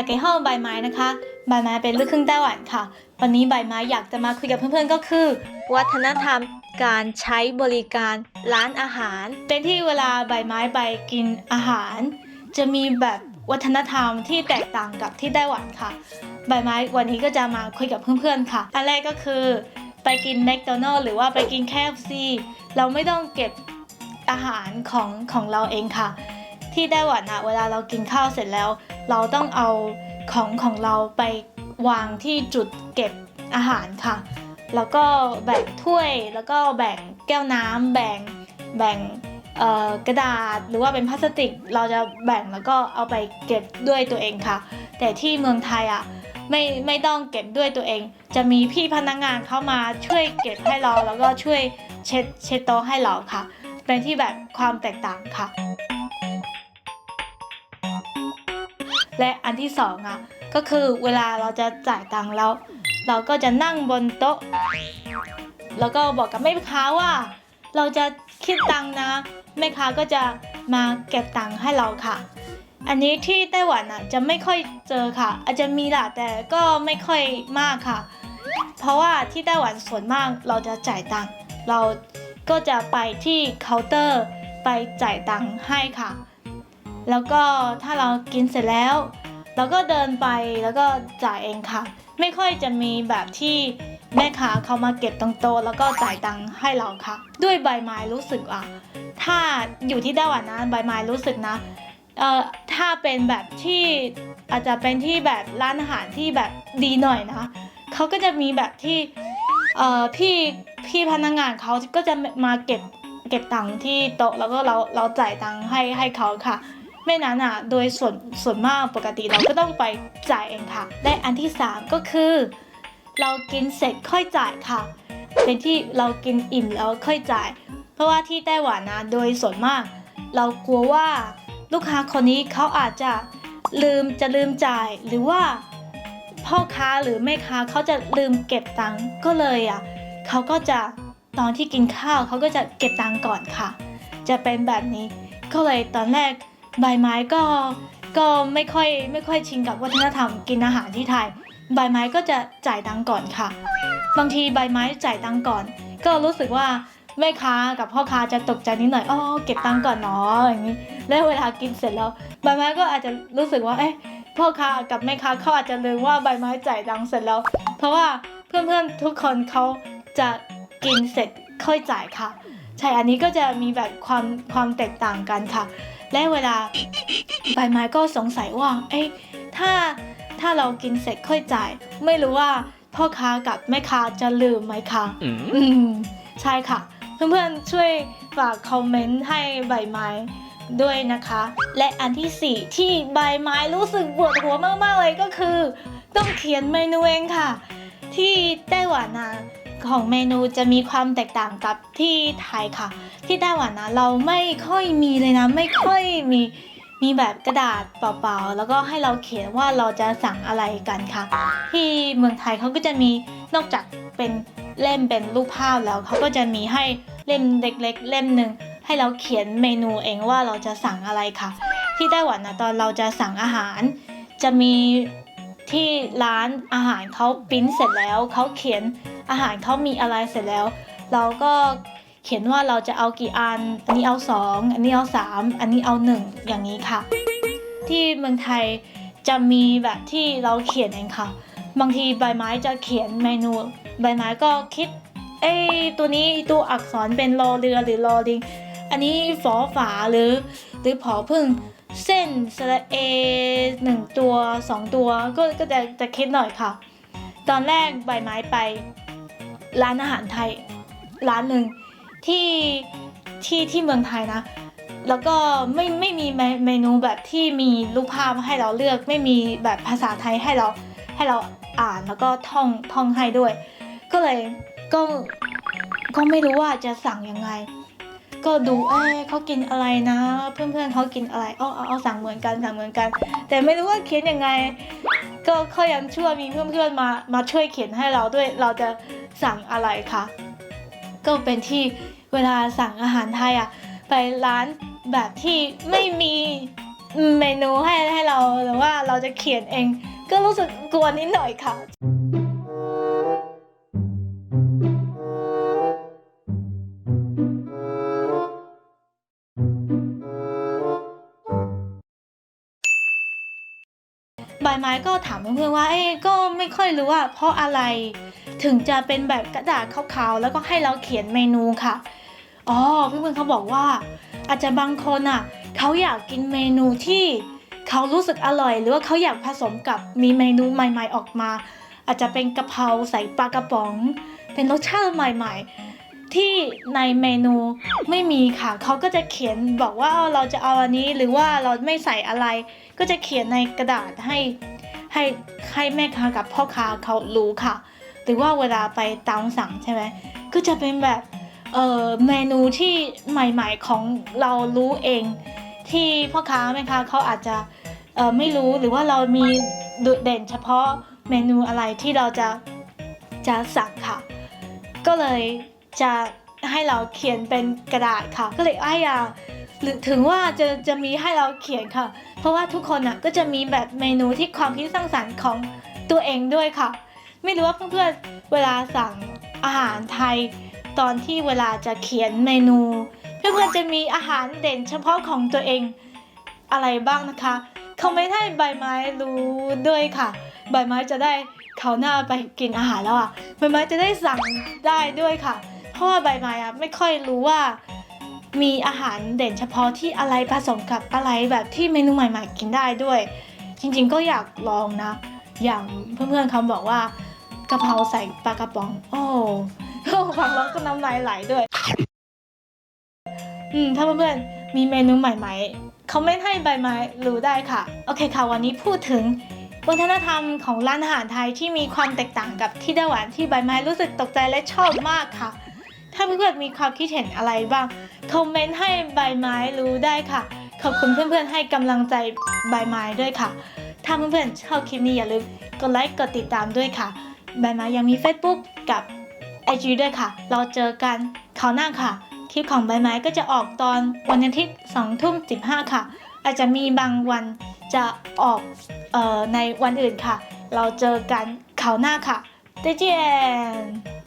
แต่เกห้องใบไม้นะคะใบไม้เป็นลูกครึ่งไต้หวันค่ะ วันนี้ใบไม้อยากจะมาคุยกับเพื่อนๆก็คือ วัฒนธรรมการใช้บริการร้านอาหาร เป็นที่เวลาใบไม้ไปกินอาหาร จะมีแบบวัฒนธรรมที่แตกต่างกับที่ไต้หวันค่ะ ใบไม้วันนี้ก็จะมาคุยกับเพื่อนๆค่ะ อันแรกก็คือ ไปกินแมคโดนัลล์หรือว่าไปกิน KFC เราไม่ต้องเก็บอาหารของของเราเองค่ะ ที่ไต้หวันอะเวลาเรากินข้าวเสร็จแล้ว เราต้องเอาของของเราไปวางที่จุดเก็บอาหารค่ะ แล้วก็แบ่งถ้วยแล้วก็แบ่งแก้วน้ำแบ่งแบ่งกระดาษหรือว่าเป็นพลาสติก เราจะแบ่งแล้วก็เอาไปเก็บด้วยตัวเองค่ะ แต่ที่เมืองไทยอะไม่ไม่ต้องเก็บด้วยตัวเอง จะมีพี่พนักงานเข้ามาช่วยเก็บให้เราแล้วก็ช่วยเช็ดเช็ดโต๊ะให้เราค่ะ เป็นที่แบบความแตกต่างค่ะ และอันที่สองอะก็คือเวลาเราจะจ่ายตังค์แล้วเราก็จะนั่งบนโต๊ะ แล้วก็บอกกับแม่ค้าว่า เราจะคิดตังค์นะแม่ค้าก็จะมาเก็บตังค์ให้เราค่ะ อันนี้ที่ไต้หวันอะจะไม่ค่อยเจอค่ะ อาจจะมีแหละแต่ก็ไม่ค่อยมากค่ะ เพราะว่าที่ไต้หวันส่วนมากเราจะจ่ายตังค์เราก็จะไปที่เคาน์เตอร์ไปจ่ายตังค์ให้ค่ะ แล้วก็ถ้าเรากินเสร็จแล้ว เราก็เดินไปแล้วก็จ่ายเองค่ะ ไม่ค่อยจะมีแบบที่แม่ค้าเขามาเก็บตรงโต๊ะแล้วก็จ่ายตังค์ให้เราค่ะ ด้วยใบไม้รู้สึกอะถ้าอยู่ที่ไต้หวันนะใบไม้รู้สึกนะเอ่อถ้าเป็นแบบที่อาจจะเป็นที่แบบร้านอาหารที่แบบดีหน่อยนะเขาก็จะมีแบบที่เอ่อพี่พี่พนักงานเขาก็จะมาเก็บเก็บตังค์ที่โต๊ะแล้วก็เราเราจ่ายตังค์ให้ให้เขาค่ะ ไม่นั้นอะโดยส่วนส่วนมากปกติเราก็ต้องไปจ่ายเองค่ะ และอันที่ 3 ก็คือ เรากินเสร็จค่อยจ่ายค่ะ เป็นที่เรากินอิ่มแล้วค่อยจ่าย เพราะว่าที่ไต้หวันนะโดยส่วนมาก เรากลัวว่าลูกค้าคนนี้เขาอาจจะลืมจะลืมจ่ายหรือว่าพ่อค้าหรือแม่ค้าเขาจะลืมเก็บตังค์ก็เลยอะเขาก็จะตอนที่กินข้าวเขาก็จะเก็บตังค์ก่อนค่ะ จะเป็นแบบนี้ก็เลยตอนแรก ใบไม้ก็ก็ไม่ค่อยไม่ค่อยชินกับวัฒนธรรมกินอาหารที่ไทย ใบไม้ก็จะจ่ายตังก่อนค่ะ บางทีใบไม้จ่ายตังก่อน ก็รู้สึกว่าแม่ค้ากับพ่อค้าจะตกใจนิดหน่อยอ๋อเก็บตังก่อนเนาะอย่างนี้ แล้วเวลากินเสร็จแล้วใบไม้ก็อาจจะรู้สึกว่าเอ๊ะพ่อค้ากับแม่ค้าเขาอาจจะลืมว่าใบไม้จ่ายตังเสร็จแล้ว เพราะว่าเพื่อนๆทุกคนเขาจะกินเสร็จค่อยจ่ายค่ะ ใช่อันนี้ก็จะมีแบบความความแตกต่างกันค่ะ และเวลาใบไม้ก็สงสัยว่าเอ๊ะถ้าถ้าเรากินเสร็จค่อยจ่าย ไม่รู้ว่าพ่อค้ากับแม่ค้าจะลืมไหมคะอืมอืมใช่ค่ะ เพื่อนๆช่วยฝากคอมเมนต์ให้ใบไม้ด้วยนะคะ และอันที่4ที่ใบไม้รู้สึกปวดหัวมากๆเลยก็คือ ต้องเขียนเมนูเองค่ะ ที่ไต้หวันนะ ของเมนูจะมีความแตกต่างกับที่ไทยค่ะ ที่ไต้หวันนะเราไม่ค่อยมีเลยนะ ไม่ค่อยมีมีแบบกระดาษเปล่าๆ แล้วก็ให้เราเขียนว่าเราจะสั่งอะไรกันค่ะ ที่เมืองไทยเขาก็จะมีนอกจากเป็นเล่มเป็นรูปภาพแล้วเขาก็จะมีให้เล่มเล็กๆ เล่มหนึ่งให้เราเขียนเมนูเองว่าเราจะสั่งอะไรค่ะ ที่ไต้หวันนะตอนเราจะสั่งอาหาร จะมีที่ร้านอาหารเขาปิ้นเสร็จแล้วเขาเขียน อาหารเขามีอะไรเสร็จแล้ว เราก็เขียนว่าเราจะเอากี่อัน อันนี้เอาสองอันนี้เอาสามอันนี้เอาหนึ่งอย่างนี้ค่ะ ที่เมืองไทยจะมีแบบที่เราเขียนเองค่ะ บางทีใบไม้จะเขียนเมนู ใบไม้ก็คิด เอ้ตัวนี้ตัวอักษรเป็นรอเรือหรือรอลิง อันนี้ฝอฝาหรือ หรือผอพึ่งเส้นสระเอหนึ่งตัวสองตัวก็ก็จะจะคิดหน่อยค่ะ ตอนแรกใบไม้ไป ร้านอาหารไทยร้านหนึ่งที่ที่ที่เมืองไทยนะ แล้วก็ไม่ไม่มีเมนูแบบที่มีรูปภาพให้เราเลือก ไม่มีแบบภาษาไทยให้เราให้เราอ่านแล้วก็ท่องท่องให้ด้วย ก็เลยก็ก็ไม่รู้ว่าจะสั่งยังไง ก็ดูเอ้เขากินอะไรนะ เพื่อนๆเขากินอะไรเอาเอาเอาสั่งเหมือนกันสั่งเหมือนกัน แต่ไม่รู้ว่าเขียนยังไง ก็เขายังชั่วมีเพื่อนๆมามาช่วยเขียนให้เราด้วยเราจะ สั่งอะไรคะก็เป็นที่เวลาสั่งอาหารไทยอะไปร้านแบบที่ไม่มีเมนูให้ให้เราหรือว่าเราจะเขียนเอง ก็รู้สึกกลัวนิดหน่อยค่ะ ใบไม้ก็ถามเพื่อนๆว่าเอ้ก็ไม่ค่อยรู้ว่า เพราะอะไรถึงจะเป็นแบบกระดาษขาวๆแล้วก็ให้เราเขียนเมนูค่ะอ๋อเพื่อนๆเขาบอกว่า อาจจะบางคนอะเขาอยากกินเมนูที่เขารู้สึกอร่อย หรือว่าเขาอยากผสมกับมีเมนูใหม่ ๆออกมา อาจจะเป็นกะเพราใส่ปลากระป๋อง เป็นรสชาติใหม่ ๆ ที่ในเมนูไม่มีค่ะเขาก็จะเขียนบอกว่าเราจะเอาอันนี้หรือว่าเราไม่ใส่อะไร ก็จะเขียนในกระดาษให้ให้ให้แม่ค้ากับพ่อค้าเขารู้ค่ะ หรือว่าเวลาไปตามสั่งใช่ไหมก็จะเป็นแบบเอ่อเมนูที่ใหม่ๆของเรารู้เอง ที่พ่อค้าแม่ค้าเขาอาจจะเอ่อไม่รู้หรือว่าเรามีดุเด่นเฉพาะเมนูอะไรที่เราจะจะสั่งค่ะ ก็เลย จะให้เราเขียนเป็นกระดาษค่ะ ก็เลยไอ้ายาหรือถึงว่าจะจะมีให้เราเขียนค่ะ เพราะว่าทุกคนอะก็จะมีแบบเมนูที่ความคิดสร้างสรรค์ของตัวเองด้วยค่ะ ไม่รู้ว่าเพื่อนๆเวลาสั่งอาหารไทย ตอนที่เวลาจะเขียนเมนู เพื่อนๆจะมีอาหารเด่นเฉพาะของตัวเองอะไรบ้างนะคะคอมเมนต์ให้ใบไม้รู้ด้วยค่ะ ใบไม้จะได้เขาหน้าไปกินอาหารแล้วอะใบไม้จะได้สั่งได้ด้วยค่ะ ราะว่าใบไม้อะไม่ค่อยรู้ว่า มีอาหารเด่นเฉพาะที่อะไรผสมกับอะไรแบบที่เมนูใหม่ ๆ กินได้ด้วย จริงๆก็อยากลองนะ อย่างเพื่อนๆเขาบอกว่ากะเพราใส่ปลากระป๋อง โอ้ฟังแล้วก็น้ำลายไหลด้วย อืม ถ้าเพื่อนๆมีเมนูใหม่ๆคอมเมนต์ให้ใบไม้รู้ได้ค่ะ โอเคค่ะ วันนี้พูดถึงวัฒนธรรมของร้านอาหารไทยที่มีความแตกต่างกับที่ไต้หวันที่ใบไม้รู้สึกตกใจและชอบมากค่ะ ถ้าเพื่อนๆมีความคิดเห็นอะไรบ้าง คอมเมนต์ให้ใบไม้รู้ได้ค่ะ ขอบคุณเพื่อนๆให้กำลังใจใบไม้ด้วยค่ะ ถ้าเพื่อนๆชอบคลิปนี้อย่าลืมกดไลค์กดติดตามด้วยค่ะ ใบไม้ยังมี Facebook กับ IG ด้วยค่ะ เราเจอกันคราวหน้าค่ะ คลิปของใบไม้ก็จะออกตอนวันอาทิตย์2ทุ่ม15 ค่ะ อาจจะมีบางวันจะออกออในวันอื่นค่ะ เราเจอกันคราวหน้าค่ะ再见